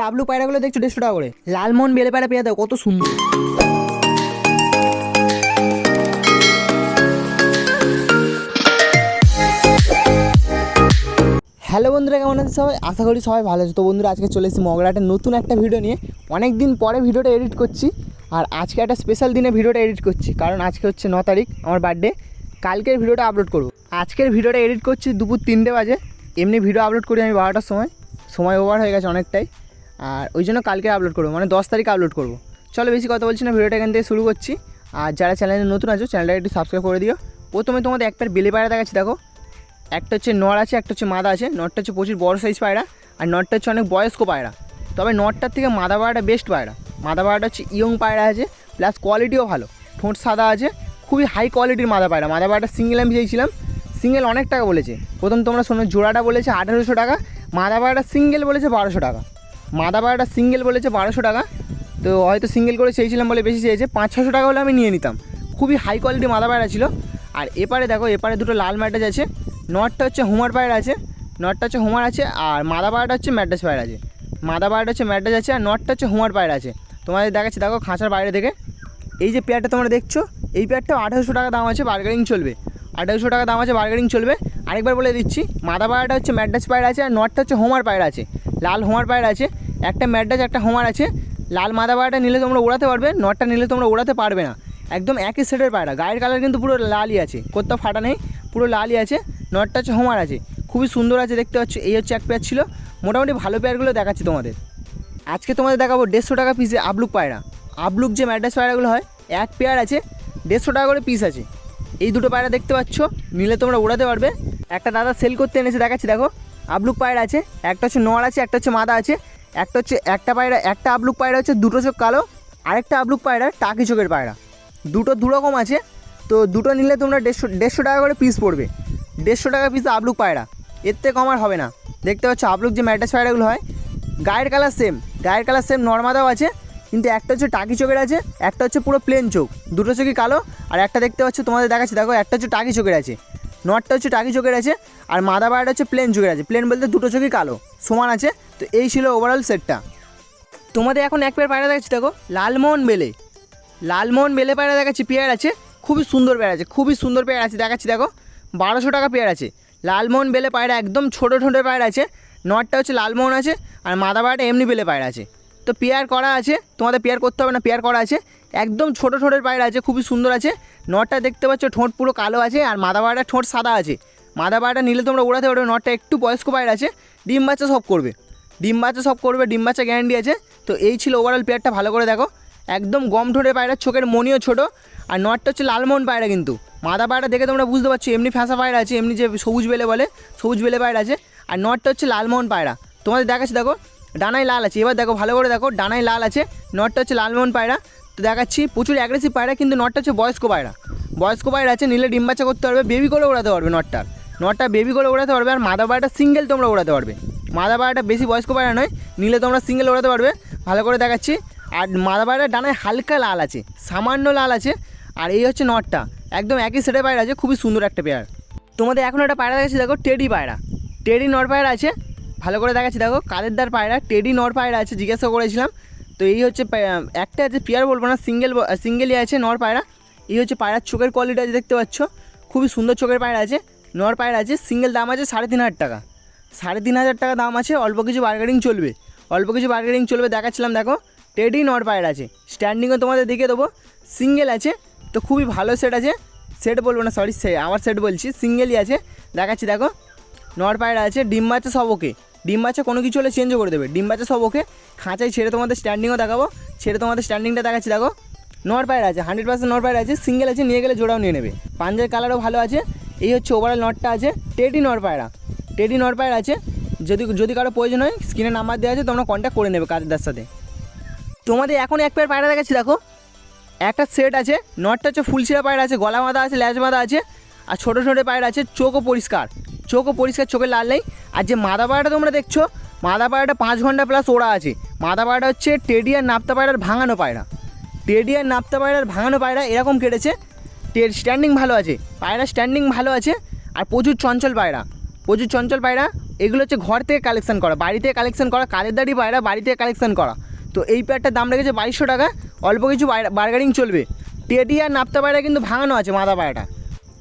W পায়রাগুলো দেখছ দেড়শো টাকা করে। লালমোহন বেলে পায়রা পেয়ে দাও কত সুন্দর। হ্যালো বন্ধুরা, কেমন আছে সবাই? আশা করি সবাই ভালো আছে। তো বন্ধুরা, আজকে চলে এসেছি মগরাটের নতুন একটা ভিডিও নিয়ে। অনেক দিন পরে ভিডিওটা এডিট করছি, আর আজকে একটা স্পেশাল দিনে ভিডিওটা এডিট করছি, কারণ আজকে হচ্ছে ন তারিখ, আমার বার্থডে কালকের ভিডিওটা আপলোড করব। আজকের ভিডিওটা এডিট করছি দুপুর তিনটে বাজে। এমনি ভিডিও আপলোড করি আমি বারোটার সময়। সময় ওভার হয়ে গেছে অনেকটাই। আর ওই জন্য কালকে আপলোড করব মানে দশ তারিখ আপলোড করব। চলো বেশি কথা বলছি না, ভিডিওটা এখান থেকে শুরু করছি। আর যারা চ্যানেলে নতুন আছো চ্যানেলটা একটু সাবস্ক্রাইব করে দিও। প্রথমে তোমাদের একটা বেলে পায়রা দেখাচ্ছি, দেখো। একটা হচ্ছে নর আছে, একটা হচ্ছে মাদা আছে। নটটা হচ্ছে প্রচুর বড় সাইজ পায়রা, আর নটটা হচ্ছে অনেক বয়স্ক পায়রা। তবে নটটার থেকে মাদা পায়রাটা বেস্ট পায়রা। মাদা পায়রাটা হচ্ছে ইয়ং পায়রা আছে প্লাস কোয়ালিটিও ভালো। ঠোঁট সাদা আছে, খুবই হাই কোয়ালিটির মাদা পায়রা। মাদা পায়রাটা সিঙ্গেল আমি চেয়েছিলাম সিঙ্গেল অনেক টাকা বলেছে। প্রথম তোমরা শোনো, জোড়াটা বলেছে আঠারোশো টাকা, মাদা পায়রাটা সিঙ্গেল বলেছে বারোশো টাকা। মাদা পায়রাটা সিঙ্গেল বলেছে বারোশো টাকা। তো হয়তো সিঙ্গেল করে চেয়েছিলাম বলে বেশি চেয়েছে, পাঁচ ছশো টাকা হলে আমি নিয়ে নিতাম। খুবই হাই কোয়ালিটি মাদা পায়রা ছিল। আর এপারে দেখো, এপারে দুটো লাল ম্যাটাজ আছে। নটটা হচ্ছে হুমার পায়রা আছে, নটটা হচ্ছে হুমার আছে, আর মাদা হচ্ছে ম্যাডাস পায়রা আছে। মাদা হচ্ছে ম্যাডাস আছে, আর নটটা হচ্ছে হুমার পায়রা আছে। তোমাদের দেখাচ্ছি, দেখো খাঁচার বাইরে থেকে। এই যে পেয়ারটা তোমরা দেখছ, এই পেয়ারটাও আঠারোশো টাকা দাম আছে বার্গেনিং চলবে। আঠারোশো টাকা দাম আছে বার্গেনিং চলবে। আরেকবার বলে দিচ্ছি, মাদা পায়রাটা হচ্ছে ম্যাডাস পায়রা আছে, আর নটটা হচ্ছে হোমার পায়রা আছে। লাল হোমার পায়রা আছে, একটা ম্যাডাস একটা হোমার আছে। লাল মাদা পায়রাটা নিলে তোমরা উড়াতে পারবে, নটটা নিলে তোমরা উড়াতে পারবে না। একদম একই সেটের পায়রা গায়ের কালার কিন্তু পুরো লালই আছে, কোথাও ফাটা নেই, পুরো লালই আছে, নটটা হচ্ছে হোমার আছে। খুবই সুন্দর আছে, দেখতে পাচ্ছ, এই হচ্ছে এক পেয়ার ছিল। মোটামুটি ভালো পেয়ারগুলো দেখাচ্ছি তোমাদের। আজকে তোমাদের দেখাবো দেড়শো টাকা পিসে আবলুক পায়রা। আবলুক যে ম্যাডাস পায়রাগুলো হয়, এক পেয়ার আছে, দেড়শো টাকা করে পিস আছে। এই দুটো পায়রা দেখতে পাচ্ছ, নিলে তোমরা উড়াতে পারবে। একটা দাদা সেল করতে এনেছে, দেখাচ্ছি, দেখো। আবলুক পায়রা আছে, একটা হচ্ছে নড় আছে, একটা হচ্ছে মাদা আছে, একটা হচ্ছে, একটা পায়রা, একটা আবলুক পায়রা হচ্ছে, দুটো চোখ কালো, আরেকটা আবলুক পায়রা টাকি চোখের পায়রা। দুটো দুরকম আছে, তো দুটো নিলে তোমরা দেড়শো দেড়শো টাকা করে পিস পড়বে। দেড়শো টাকা পিস আবলুক পায়রা, এর থেকে কম আর হবে না। দেখতে পাচ্ছ আবলুক যে ম্যাটাস পায়রাগুলো হয়, গায়ের কালার সেম গায়ের কালার সেম নর্মাদাও আছে, কিন্তু একটা হচ্ছে টাকি চোখের আছে, একটা হচ্ছে পুরো প্লেন চোখ, দুটো চোখই কালো, আর একটা দেখতে পাচ্ছ তোমাদের দেখাচ্ছি, দেখো, একটা হচ্ছে টাকি চোখের আছে। নটটা হচ্ছে টাকি চোখের আছে, আর মাদা পায়রাটা হচ্ছে প্লেন চোখের আছে। প্লেন বলতে দুটো চোখই কালো, সমান আছে। তো এই ছিল ওভারঅল সেটটা তোমাদের এখন এক পেয়ার পায়রা দেখাচ্ছি, দেখো, লালমোহন বেলে। লালমোহন বেলে পায়রা দেখাচ্ছি পেয়ার আছে, খুবই সুন্দর পেয়ার আছে, খুবই সুন্দর পেয়ার আছে, দেখাচ্ছি, দেখো, বারোশো টাকা পেয়ার আছে। লালমোহন বেলে পায়রা একদম ছোটো ছোটো পায়রা আছে নটটা হচ্ছে লালমোহন আছে, আর মাদা এমনি বেলে পায়রা আছে। তো পেয়ার করা আছে, তোমাদের পেয়ার করতে হবে না পেয়ার করা আছে। একদম ছোটো ঠোঁটের পায়রা আছে, খুবই সুন্দর আছে নটটা দেখতে পাচ্ছ, ঠোঁট পুরো কালো আছে আর মাদা পায়রাটা ঠোঁট সাদা আছে। মাদা পায়রাটা নিলে তোমরা উড়াতে পারবে, নটটা একটু বয়স্ক পায়রা আছে। ডিম বাচ্চা সব করবে। ডিম বাচ্চা সব করবে, ডিম বাচ্চা গ্যারান্টি আছে। তো এই ছিল ওভারঅল পেয়ারটা ভালো করে দেখো। একদম গম ঠোঁটের পায়রা, চোখের মনিও ছোট। আর নটটা হচ্ছে লালমোহন পায়রা কিন্তু। মাদা পায়রা দেখে তোমরা বুঝতে পারছ, এমনি ফ্যাঁসা পায়রা আছে, এমনি যে সবুজ বেলে বলে, সবুজ বেলে পায়রা আছে। আর নটটা হচ্ছে লালমোহন পায়রা। তোমাদের দেখাচ্ছি, দেখো। ডানায় লাল আছে। এবার দেখো, ভালো করে দেখো, ডানায় লাল আছে। নটটা হচ্ছে লালমোহন পায়রা। তো দেখাচ্ছি, প্রচুর অ্যাগ্রেসিভ পায়রা, কিন্তু নটটা হচ্ছে বয়স্ক পায়রা। বয়স্ক পায়রা আছে, নিলে ডিম বাচ্চা করতে পারবে বেবি করে ওড়াতে পারবে নটটার নটটা বেবি করে ওড়াতে পারবে, আর মাদা পায়রাটা সিঙ্গেল তোমরা ওড়াতে পারবে। মাদা পায়রাটা বেশি বয়স্ক পায়রা নয়, নিলে তোমরা সিঙ্গেল ওড়াতে পারবে। ভালো করে দেখাচ্ছি, আর মাদা পায়রার ডানায় হালকা লাল আছে, সামান্য লাল আছে, আর এই হচ্ছে নটটা একদম একই সেটে পায়রা আছে, খুবই সুন্দর একটা পেয়ার তোমাদের এখন একটা পায়রা দেখাচ্ছি, দেখো টেডি পায়রা। টেডি নর পায়রা আছে, ভালো করে দেখাচ্ছি, দেখো, কাদের দার পায়রা? টেডি নর পায়রা আছে, জিজ্ঞাসা করেছিলাম তো এই হচ্ছে একটা আছে পেয়ার বলব না, সিঙ্গেল সিঙ্গেলই আছে নর পায়রা। এই হচ্ছে পায়রার চোখের কোয়ালিটি আছে, দেখতে পাচ্ছ? খুবই সুন্দর চোখের পায়রা আছে। নর পায়রা আছে সিঙ্গেল দাম আছে সাড়ে তিন হাজার টাকা। সাড়ে তিন হাজার টাকা দাম আছে, অল্প কিছু বার্গেনিং চলবে। অল্প কিছু বার্গেনিং চলবে, দেখাচ্ছিলাম, দেখো। টেডি নর পায়রা আছে। স্ট্যান্ডিংও তোমাদের দেখিয়ে দেবো। সিঙ্গেল আছে, তো খুবই ভালো সেট আছে। সেট বলব না সরি সে, আমার সেট বলছি। সিঙ্গেলই আছে, দেখাচ্ছি, দেখো। নর পায়রা আছে, ডিম বাচ্চা সব ওকে ডিম বাচ্চা কোনো কিছু হলে চেঞ্জও করে দেবে। ডিম বাচ্চা সব ওকে খাঁচায় ছেড়ে তোমাদের স্ট্যান্ডিংও দেখাবো। ছেড়ে তোমাদের স্ট্যান্ডিংটা দেখাচ্ছি, দেখো। নর পায়রা আছে হান্ড্রেড পার্সেন্ট নর পায়রা আছে সিঙ্গেল আছে, নিয়ে গেলে জোড়াও নিয়ে নেবে। পাঞ্জের কালারও ভালো আছে, এই হচ্ছে ওভারঅল নটটা আছে টেডি নর পায়রা টেডি নর পায়রা আছে, যদি যদি কারও প্রয়োজন হয় স্ক্রিনে নাম্বার দেওয়া আছে, তোমরা কন্ট্যাক্ট করে নেবে কাজের সাথে। তোমাদের এখন এক পেয়ার পায়রা দেখাচ্ছি, দেখো। একটা সেট আছে নটটা হচ্ছে ফুলশিরা পায়রা আছে, গলা বাঁধা আছে ল্যাজ বাঁধা আছে, আর ছোটো ছোটো পায়রা আছে, চোখও পরিষ্কার। চোখও পরিষ্কার, চোখে লাল নেই। আর যে মাদা পায়রাটা তোমরা দেখছ, মাদা পায়রাটা পাঁচ ঘণ্টা প্লাস ওড়া আছে। মাদা পায়রাটা হচ্ছে টেডি আর নাপ্তা পায়রার ভাঙানো পায়রা। টেডি আর নাপ্তা পায়রার ভাঙানো পায়রা এরকম কেটেছে। টের স্ট্যান্ডিং ভালো আছে, পায়রা স্ট্যান্ডিং ভালো আছে, আর প্রচুর চঞ্চল পায়রা। প্রচুর চঞ্চল পায়রা, এগুলো হচ্ছে ঘর থেকে কালেকশন করা, বাড়ি থেকে কালেকশন করা কালের দাড়ি পায়রা, বাড়ি থেকে কালেকশন করা। তো এই পেয়ারটার দাম রেখেছে বাইশশো টাকা, অল্প কিছু বার্গারিং চলবে। টেডি আর নাপ্তা পায়রা কিন্তু ভাঙানো আছে মাদা পায়রাটা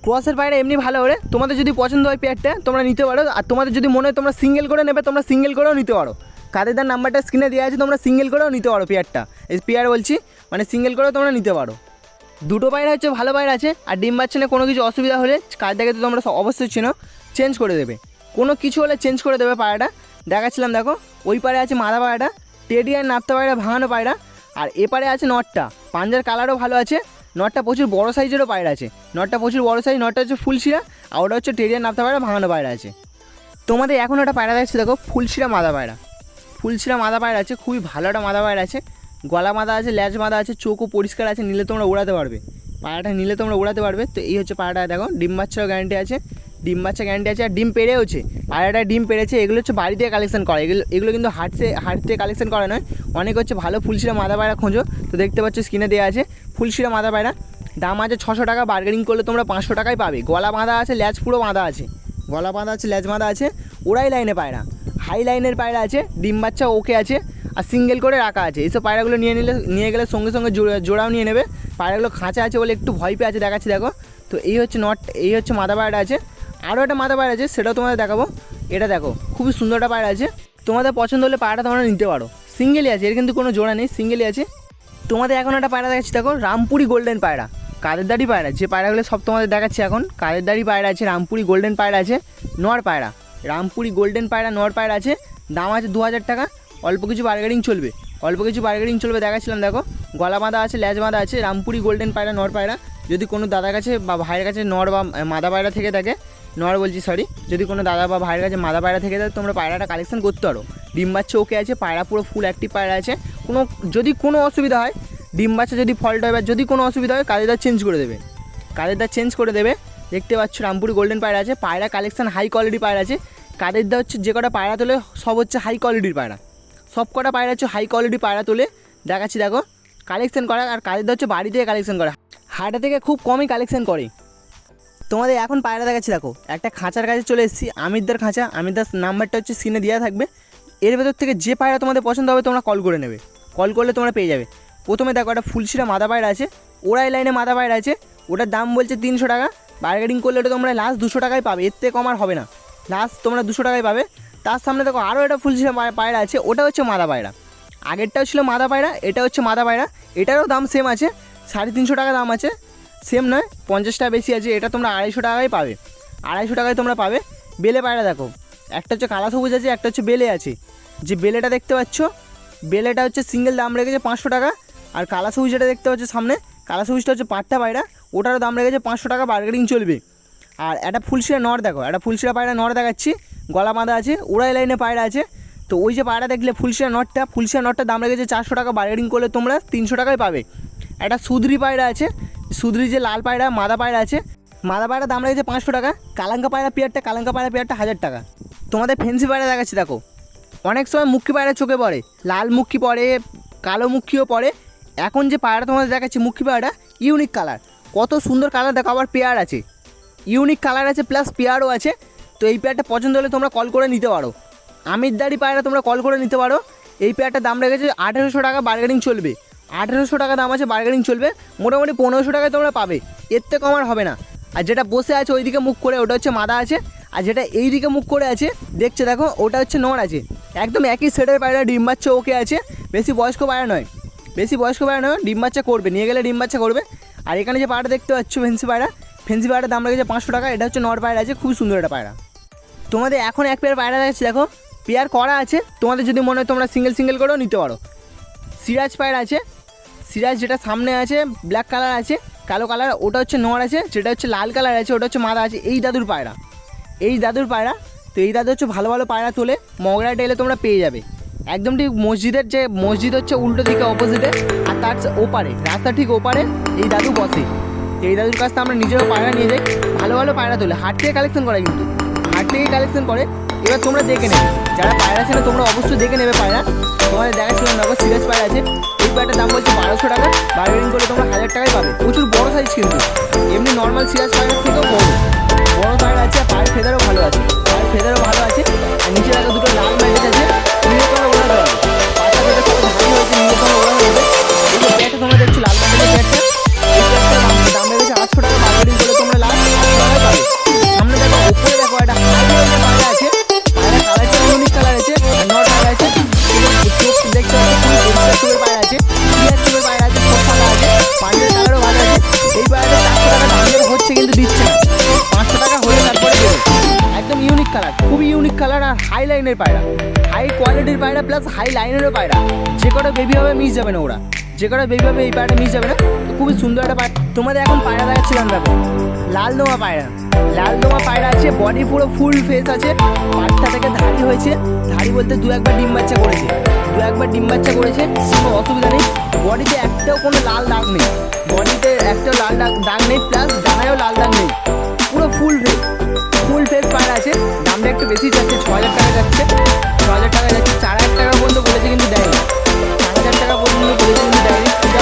ক্রসের পায়রা এমনি ভালো করে তোমাদের যদি পছন্দ হয় পেয়ারটা তোমরা নিতে পারো। আর তোমাদের যদি মনে হয় তোমরা সিঙ্গেল করে নেবে, তোমরা সিঙ্গেল করেও নিতে পারো। কাদেরদার নাম্বারটা স্ক্রিনে দেওয়া আছে, তোমরা সিঙ্গেল করেও নিতে পারো পেয়ারটা এই পেয়ার বলছি মানে সিঙ্গেল করেও তোমরা নিতে পারো। দুটো পায়রা হচ্ছে, ভালো পায়রা আছে। আর ডিম বাচ্চা নিয়ে কোনো কিছু অসুবিধা হলে কাজটাকে তো তোমরা অবশ্যই চেনো চেঞ্জ করে দেবে। কোনো কিছু হলে চেঞ্জ করে দেবে পায়রাটা দেখাচ্ছিলাম, দেখো, ওই পারে আছে মাদা পায়রাটা টেডি আর নাপ্তা পায়রা ভাঙানো পায়রা আর এপারে আছে নটটা পাঞ্জার কালারও ভালো আছে। নটটা প্রচুর বড় সাইজেরও পায়রা আছে। নটটা প্রচুর বড় সাইজ নটটা হচ্ছে ফুলশিরা, আর ওটা হচ্ছে টেডি আর নাপ্তা পায়রা, ভাঙানো পায়রা আছে। তোমাদের এখন একটা পায়রা দেখছি দেখো, ফুলশিরা মাদা পায়রা। ফুলশিরা মাদা পায়রা আছে, খুবই ভালো একটা মাদা পায়রা আছে। গলা মাদা আছে, ল্যাজ মাদা আছে, চোখও পরিষ্কার আছে, নিলে তোমরা উড়াতে পারবে। পায়রাটা নিলে তোমরা উড়াতে পারবে। তো এই হচ্ছে পায়রাটা, দেখো, ডিম বাচ্চারও গ্যারান্টি আছে, ডিম বাচ্চা গ্যারান্টি আছে, আর ডিম পেড়েওছে পায়রাটা ডিম পেরেছে এগুলো হচ্ছে বাড়ি থেকে কালেকশন করা, এগুলো এগুলো কিন্তু হাট থেকে হাট থেকে কালেকশন করা নয়। অনেক হচ্ছে ভালো ফুলশিরা মাদা পায়রা খোঁজো, তো দেখতে পাচ্ছ স্ক্রিনে দেওয়া আছে। ফুলশিরা মাদা পায়রা দাম আছে ছশো টাকা বার্গেনিং করলে তোমরা পাঁচশো টাকায় পাবে। গলা বাঁধা আছে ল্যাচ পুরো বাঁধা আছে। গলা বাঁধা আছে ল্যাচ বাঁধা আছে, ওরাই লাইনে পায়রা। হাই লাইনের পায়রা আছে, ডিম বাচ্চা ওকে আছে, আর সিঙ্গেল করে রাখা আছে। এইসব পায়রাগুলো নিয়ে নিলে, নিয়ে গেলে সঙ্গে সঙ্গে জোড়া- জোড়াও নিয়ে নেবে। পায়রাগুলো খাঁচা আছে বলে একটু ভয় পেয়ে আছে, দেখাচ্ছি দেখো। তো এই হচ্ছে নট, এই হচ্ছে মাদা পায়রা আছে। আরও একটা মাদা পায়রা আছে, সেটাও তোমাদের দেখাবো। এটা দেখো, খুবই সুন্দর একটা পায়রা আছে। তোমাদের পছন্দ হলে পায়রাটা তোমরা নিতে পারো। সিঙ্গেলই আছে, এর কিন্তু কোনো জোড়া নেই সিঙ্গেলই আছে। তোমাদের এখন একটা পায়রা দেখাচ্ছি, দেখো, রামপুরি গোল্ডেন পায়রা। কাদের দাড়ি পায়রা, যে পায়রাগুলো সব তোমাদের দেখাচ্ছি এখন কাদের দাড়ি পায়রা আছে, রামপুরি গোল্ডেন পায়রা আছে, নর পায়রা। রামপুরি গোল্ডেন পায়রা, নর পায়রা আছে, দাম আছে দু হাজার টাকা, অল্প কিছু বার্গেনিং চলবে। অল্প কিছু বার্গেনিং চলবে, দেখাচ্ছিলাম, দেখো গলা বাঁধা আছে ল্যাজ বাঁধা আছে, রামপুরি গোল্ডেন পায়রা, নর পায়রা। যদি কোনো দাদার কাছে বা ভাইয়ের কাছে নর বা মাদা পায়রা থেকে থাকে, নর বলছি সরি যদি কোনো দাদা বা ভাইয়ের কাছে মাদা পায়রা থেকে থাকে, তোমরা পায়রাটা কালেকশন করতে পারো। ডিম বাচ্চা ওকে আছে, পায়রা পুরো ফুল অ্যাক্টিভ পায়রা আছে কোনো, যদি কোনো অসুবিধা হয়, ডিম বাচ্চা যদি ফল্ট হয় বা যদি কোনো অসুবিধা হয় কাজের চেঞ্জ করে দেবে। কাদের দা চেঞ্জ করে দেবে। দেখতে পাচ্ছ রামপুরি গোল্ডেন পায়রা আছে, পায়রা কালেকশন হাই কোয়ালিটি পায়রা আছে। কাদের দা হচ্ছে যে কটা পায়রা তোলে, সব হচ্ছে হাই কোয়ালিটির পায়রা। সব কটা পায়রা হচ্ছে হাই কোয়ালিটি পায়রা তোলে। দেখাচ্ছি, দেখো। কালেকশন করা, আর কাদের দা হচ্ছে বাড়ি থেকে কালেকশন করা। হাটে থেকে খুব কমই কালেকশন করে। তোমাদের এখন পায়রা দেখাচ্ছি, দেখো। একটা খাঁচার কাছে চলে এসেছি, আমিরদার খাঁচা। আমিরদার নাম্বারটা হচ্ছে সিনে দেওয়া থাকবে। এর ভেতর থেকে যে পায়রা তোমাদের পছন্দ হবে, তোমরা কল করে নেবে। কল করলে তোমরা পেয়ে যাবে। প্রথমে দেখো একটা ফুলশিরা মাদা পায়রা আছে ওরাই লাইনে মাদা পায়রা আছে, ওটার দাম বলছে তিনশো টাকা। বার্গেনিং করলে ওটা তোমরা লাস্ট দুশো টাকায় পাবে, এর থেকে কম আর হবে না। লাস্ট তোমরা দুশো টাকায় পাবে। তার সামনে দেখো আরও একটা ফুলশিরা পায়- পায়রা আছে, ওটা হচ্ছে মাদা পায়রা। আগেরটাও ছিল মাদা পায়রা, এটা হচ্ছে মাদা পায়রা, এটারও দাম সেম আছে, সাড়ে তিনশো টাকা দাম আছে। সেম নয়, পঞ্চাশ টাকা বেশি আছে, এটা তোমরা আড়াইশো টাকায় পাবে। আড়াইশো টাকায় তোমরা পাবে। বেলে পায়রা দেখো, একটা হচ্ছে কালা সবুজ আছে, একটা হচ্ছে বেলে আছে। যে বেলেটা দেখতে পাচ্ছ বেলেটা হচ্ছে সিঙ্গেল দাম রেখেছে পাঁচশো টাকা। আর কালা সবুজ যেটা দেখতে পাচ্ছ সামনে, কালা সবুজটা হচ্ছে পাট্টা পায়রা, ওটারও দাম রেখেছে পাঁচশো টাকা বার্গেনিং চলবে। আর একটা ফুলশিরা নর দেখো, একটা ফুলশিরা পায়রা নর দেখাচ্ছি, গলা বাঁধা আছে উড়াই লাইনে পায়রা আছে। তো ওই যে পায়রা দেখলে ফুলশিরা নটটা ফুলশিরা নটটা দাম রেখেছে চারশো টাকা বার্গেনিং করলে তোমরা তিনশো টাকায় পাবে। একটা সুদরি পায়রা আছে, সুদরি যে লাল পায়রা, মাদা পায়রা আছে, মাদা পায়রা দাম রেখেছে পাঁচশো টাকা, কালাঙ্কা পায়রা পেয়ারটা, কালাঙ্কা পায়রা পেয়ারটা হাজার টাকা। তোমাদের ফেন্সি পায়রা দেখাচ্ছি, দেখো। অনেক সময় মুক্কি পায়রা চোখে পড়ে, লাল মুক্কি পড়ে, কালো মুখিও পড়ে। এখন যে পায়রা তোমাদের দেখাচ্ছি, মুক্কি পায়রা ইউনিক কালার কত সুন্দর কালার দেখো আবার পেয়ার আছে। ইউনিক কালার আছে প্লাস পেয়ারও আছে। তো এই পেয়ারটা পছন্দ হলে তোমরা কল করে নিতে পারো। আমিরদারি পায়রা তোমরা কল করে নিতে পারো। এই পেয়ারটার দাম রেখেছে আঠেরোশো টাকা বার্গেনিং চলবে। আঠেরোশো টাকা দাম আছে বার্গেনিং চলবে। মোটামুটি পনেরোশো টাকায় তোমরা পাবে। এর থেকে কম আর হবে না। আর যেটা বসে আছে ওইদিকে মুখ করে, ওটা হচ্ছে মাদা আছে। আর যেটা এই দিকে মুখ করে আছে, দেখছে দেখো, ওটা হচ্ছে নর আছে। একদম একই সেটের পায়রা ডিম বাচ্চা ওকে আছে। বেশি বয়স্ক পায়রা নয়। বেশি বয়স্ক পায়রা নয়, ডিম বাচ্চা করবে। নিয়ে গেলে ডিম বাচ্চা করবে। আর এখানে যে পায়রা দেখতে পাচ্ছ ফেন্সি পায়রা ফেন্সি পায়রার দাম রেখেছে পাঁচশো টাকা। এটা হচ্ছে নর পায়রা আছে, খুব সুন্দর একটা পায়রা। তোমাদের এখন এক পেয়ার পায়রা দেখাচ্ছি, দেখো। পেয়ার করা আছে। তোমাদের যদি মনে হয় তোমরা সিঙ্গেল সিঙ্গেল করেও নিতে পারো। সিরাজ পায়রা আছে। সিরাজ যেটা সামনে আছে ব্ল্যাক কালার আছে, কালো কালার ওটা হচ্ছে নর আছে, যেটা হচ্ছে লাল কালার আছে, ওটা হচ্ছে মাদা আছে। এই দাদুর পায়রা। এই দাদুর পায়রা তো এই দাদু হচ্ছে ভালো ভালো পায়রা তোলে মগরাটা এলে তোমরা পেয়ে যাবে। একদম ঠিক মসজিদের যে মসজিদ হচ্ছে উল্টো দিকে অপোজিটে আর তার ওপারে, রাস্তা ঠিক ওপারে এই দাদু বসে। এই দাদুর কাছ থেকে আমরা নিজেরও পায়রা নিয়ে যাই, ভালো ভালো পায়রা তোলে। হাট থেকে কালেকশন করে কিন্তু। হাট থেকে কালেকশন করে। এবার তোমরা দেখে নেবে। যারা পায়রা ছিল তোমরা অবশ্যই দেখে নেবে পায়রা। তোমাদের দেখাচ্ছিলাম দেখো সিরিয়াস পায়রা আছে। এই পায়রাটার দাম বলছে বারোশো টাকা। বার্গেনিং করে তোমরা হাজার টাকায় পাবে। প্রচুর বড় সাইজ কিন্তু। এমনি নর্মাল সিরাজ পায়রার থেকেও বড়। বড় পায়রা আছে আর পায়ের ফেদারও ভালো আছে। ফেদারও ভালো আছে। নিচে দুটো লাল ম্যাগেজ আছে। কালার খুবই ইউনিক কালার আর হাই লাইনের পায়রা। হাই কোয়ালিটির পায়রা প্লাস হাই লাইনেরও পায়রা। যে কটা বেবি হবে মিস যাবে না ওরা। যে কটা বেবি হবে এই পায়রাটা মিস যাবে না খুবই সুন্দর একটা পায়রা। তোমাদের এখন পায়রা দেখাচ্ছিলাম দেখো লাল দোমা পায়রা। লাল দোমা পায়রা আছে বডি পুরো ফুল ফেস আছে। পাটটা থেকে ধাড়ি হয়েছে। ধাড়ি বলতে দু একবার ডিম বাচ্চা করেছে। দু একবার ডিম বাচ্চা করেছে, কোনো অসুবিধা নেই। বডিতে একটাও কোনো লাল দাগ নেই। বডিতে একটাও লাল দাগ দাগ নেই প্লাস ডানায়ও লাল দাগ নেই। পুরো ফুল ফুল ফেস পার আছে। দামটা একটু বেশি যাচ্ছে, ছ হাজার টাকা যাচ্ছে। ছ হাজার টাকা যাচ্ছে, চার হাজার টাকা পর্যন্ত বলেছে কিন্তু দেয়নি। চার হাজার টাকা পর্যন্ত বলেছে কিন্তু দেয়নি। পূজা